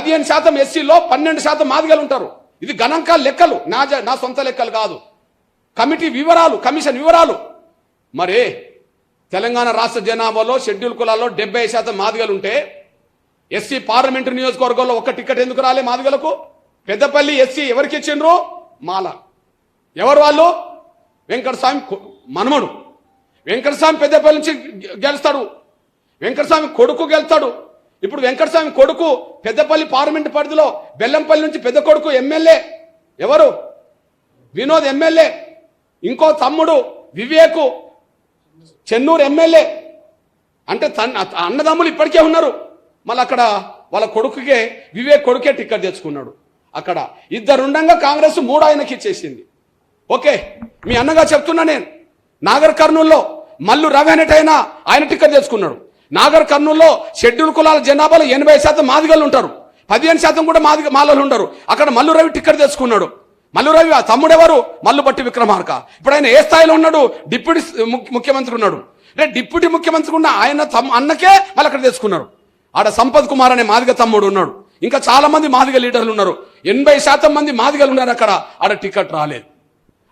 పదిహేను శాతం ఎస్సీలో పన్నెండు శాతం మాదిగలు ఉంటారు. ఇది గణాంకాల లెక్కలు. నా నా సొంత లెక్కలు కాదు. కమిటీ వివరాలు కమిషన్ వివరాలు. మరి తెలంగాణ రాష్ట్ర జనాభాలో షెడ్యూల్ కులాల్లో డెబ్బై శాతం మాదిగలు ఉంటే ఎస్సీ పార్లమెంటు నియోజకవర్గంలో ఒక్క టికెట్ ఎందుకు రాలే మాదిగలకు? పెద్దపల్లి ఎస్సీ ఎవరికి ఇచ్చిండ్రు? మాల. ఎవరు వాళ్ళు? వెంకటస్వామి కొ- మనమడు. వెంకటస్వామి పెద్దపల్లి నుంచి గె- గెలుస్తాడు. వెంకటస్వామి కొడుకు గెలుస్తాడు. ఇప్పుడు వెంకటస్వామి కొడుకు పెద్దపల్లి పార్లమెంటు పరిధిలో బెల్లంపల్లి నుంచి పెద్ద కొడుకు ఎమ్మెల్యే. ఎవరు? వినోద్ ఎమ్మెల్యే. ఇంకో తమ్ముడు వివేకు. చెన్నూరు ఎమ్మెల్యే. అంటే తన్ అన్నదమ్ములు ఇప్పటికే ఉన్నారు. మళ్ళీ అక్కడ వాళ్ళ కొడుకుకే వివేక్ కొడుకే టికెట్ తెచ్చుకున్నాడు అక్కడ. ఇద్దరుండగా కాంగ్రెస్ మూడు ఆయనకి ఇచ్చేసింది. ఓకే మీ అన్నగా చెప్తున్నా నేను. నాగర్ కర్నూల్లో మల్లు రవి అనేటైనా ఆయన టికెట్ తెచ్చుకున్నాడు. నాగర్ కర్నూల్లో షెడ్యూల్ కులాల జనాభాలో ఎనభై శాతం మాదిగలు ఉంటారు. పదిహేను శాతం కూడా మాది మాలలు ఉండరు. అక్కడ మల్లు రవి తెచ్చుకున్నాడు. మల్లు రవి ఆ తమ్ముడెవరు? మల్లుబట్టి విక్రమార్క. ఇప్పుడు ఆయన ఏ స్థాయిలో ఉన్నాడు? డిప్యూటీ ముఖ్యమంత్రి ఉన్నాడు. అంటే డిప్యూటీ ముఖ్యమంత్రి ఉన్న ఆయన తమ్ అన్నకే మళ్ళీ అక్కడ తెచ్చుకున్నారు. ఆడ సంపత్ కుమార్ అనే మాదిగ తమ్ముడు ఉన్నాడు. ఇంకా చాలా మంది మాదిగ లీడర్లు ఉన్నారు. ఎనభై శాతం మంది మాదిగలు ఉన్నారు అక్కడ. ఆడ టికెట్ రాలేదు.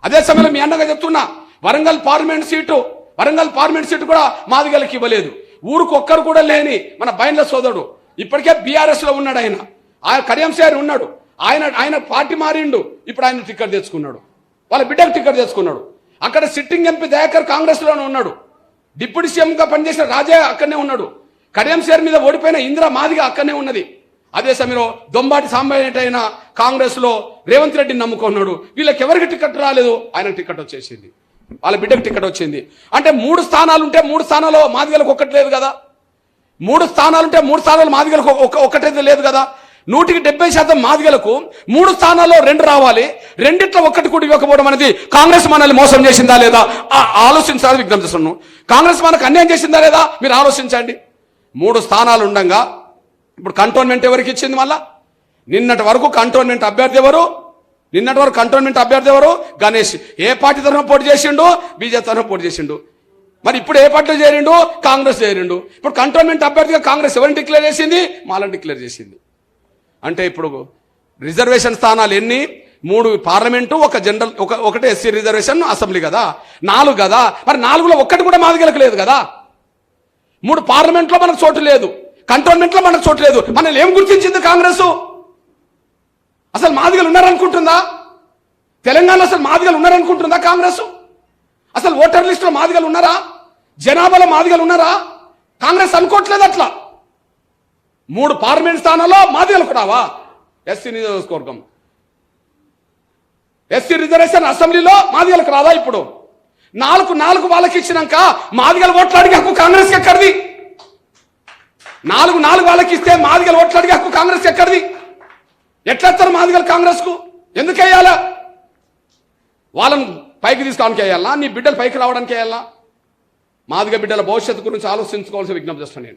అదే సమయంలో మీ అన్నగా చెప్తున్నా Warangal parliament seat Warangal parliament seat కూడా మాదిగలకి ఇవ్వలేదు. ఊరికొక్కరు కూడా లేని మన బైండ్ల సోదరుడు. ఇప్పటికే బీఆర్ఎస్లో ఉన్నాడు ఆయన. ఆయన కడియం ఉన్నాడు. ఆయన ఆయన పార్టీ మారిండు. ఇప్పుడు ఆయన టికెట్ తెచ్చుకున్నాడు. వాళ్ళ బిడ్డకు టికెట్ తెచ్చుకున్నాడు. అక్కడ సిట్టింగ్ ఎంపీ దయాకర్ కాంగ్రెస్లోనే ఉన్నాడు. డిప్యూటీ సీఎంగా పనిచేసిన రాజా అక్కడనే ఉన్నాడు. కడియం మీద ఓడిపోయిన ఇందిరా మాదిగా అక్కడనే ఉన్నది. అదే సమయంలో దొంబాటి సాంబయ్య కాంగ్రెస్లో కాంగ్రెస్లో రేవంత్ రెడ్డిని నమ్ముకున్నాడు. వీళ్ళకి ఎవరికి టికెట్ రాలేదు? ఆయన టికెట్ వచ్చేసింది. వాళ్ళ బిడ్డకు టికెట్ వచ్చింది. అంటే మూడు స్థానాలు ఉంటే మూడు స్థానాల్లో మాదిగలకు ఒక్కటి లేదు కదా? మూడు స్థానాలు ఉంటే మూడు స్థానాలు మాదిగలకు ఒక- ఒక్కటైతే లేదు కదా? నూటికి డెబ్బై శాతం మాదిగలకు మూడు స్థానాల్లో రెండు రావాలి రెండిట్లో ఒక్కటి కూడా ఇవ్వకపోవడం అనేది కాంగ్రెస్ మనల్ని మోసం చేసిందా లేదా? ఆ- ఆలోచించాలని విజ్ఞప్తిస్తున్నాను కాంగ్రెస్ మనకు అన్యాయం చేసిందా లేదా? మీరు ఆలోచించండి. మూడు స్థానాలు ఉండగా ఇప్పుడు కంటోన్మెంట్ ఎవరికి ఇచ్చింది మళ్ళా? నిన్నటి వరకు కంటోన్మెంట్ అభ్యర్థి ఎవరు? నిన్నటి వరకు కంటోన్మెంట్ అభ్యర్థి ఎవరు? గణేష్. ఏ పార్టీ తరఫున పోటీ చేసిండు? బీజేపీ తరఫున పోటీ చేసిండు. మరి ఇప్పుడు ఏ పార్టీలో చేరిండు? కాంగ్రెస్ చేరిండు. ఇప్పుడు కంటోన్మెంట్ అభ్యర్థిగా కాంగ్రెస్ ఎవరిని డిక్లేర్ చేసింది? మాలని డిక్లేర్ చేసింది. అంటే ఇప్పుడు రిజర్వేషన్ స్థానాలు ఎన్ని? మూడు పార్లమెంటు ఒక జనరల్ ఒక ఒకటి ఎస్సీ రిజర్వేషన్ అసెంబ్లీ కదా? నాలుగు కదా? మరి నాలుగులో ఒక్కటి కూడా మాదిగలకు లేదు కదా? మూడు పార్లమెంట్లో మనకు చోటు లేదు. కంటోన్మెంట్లో మనకు చోటు లేదు. మనల్ని ఏం గుర్తించింది కాంగ్రెస్? అసలు మాదిగలు ఉన్నారనుకుంటుందా? తెలంగాణలో అసలు మాదిగలు ఉన్నారనుకుంటుందా కాంగ్రెస్? అసలు ఓటర్ లిస్టులో మాదిగలు ఉన్నారా? జనాభాలో మాదిగలు ఉన్నారా? కాంగ్రెస్ అనుకోవట్లేదు అట్లా. మూడు పార్లమెంట్ స్థానాల్లో మాదిగలు కూడావా ఎస్సీ నియోజకవర్గం. ఎస్సీ రిజర్వేషన్ అసెంబ్లీలో మాదిగలకు రాదా ఇప్పుడు? నాలుగు నాలుగు వాళ్ళకి ఇచ్చినాక మాదిగల ఓట్లు అడిగే హక్కు కాంగ్రెస్ ఎక్కడిది? నాలుగు నాలుగు వాళ్ళకి ఇస్తే మాదిగల ఓట్లు అడిగే హక్కు కాంగ్రెస్ ఎక్కడిది? ఎట్లెత్తారు మాదిగలు కాంగ్రెస్కు ఎందుకు వేయాలా వాళ్ళని పైకి తీసుకోవడానికి వేయాలా నీ బిడ్డలు పైకి రావడానికి వేయాలా మాదిగ బిడ్డల భవిష్యత్తు గురించి ఆలోచించుకోవాల్సిన విజ్ఞప్తి చేస్తాను నేను.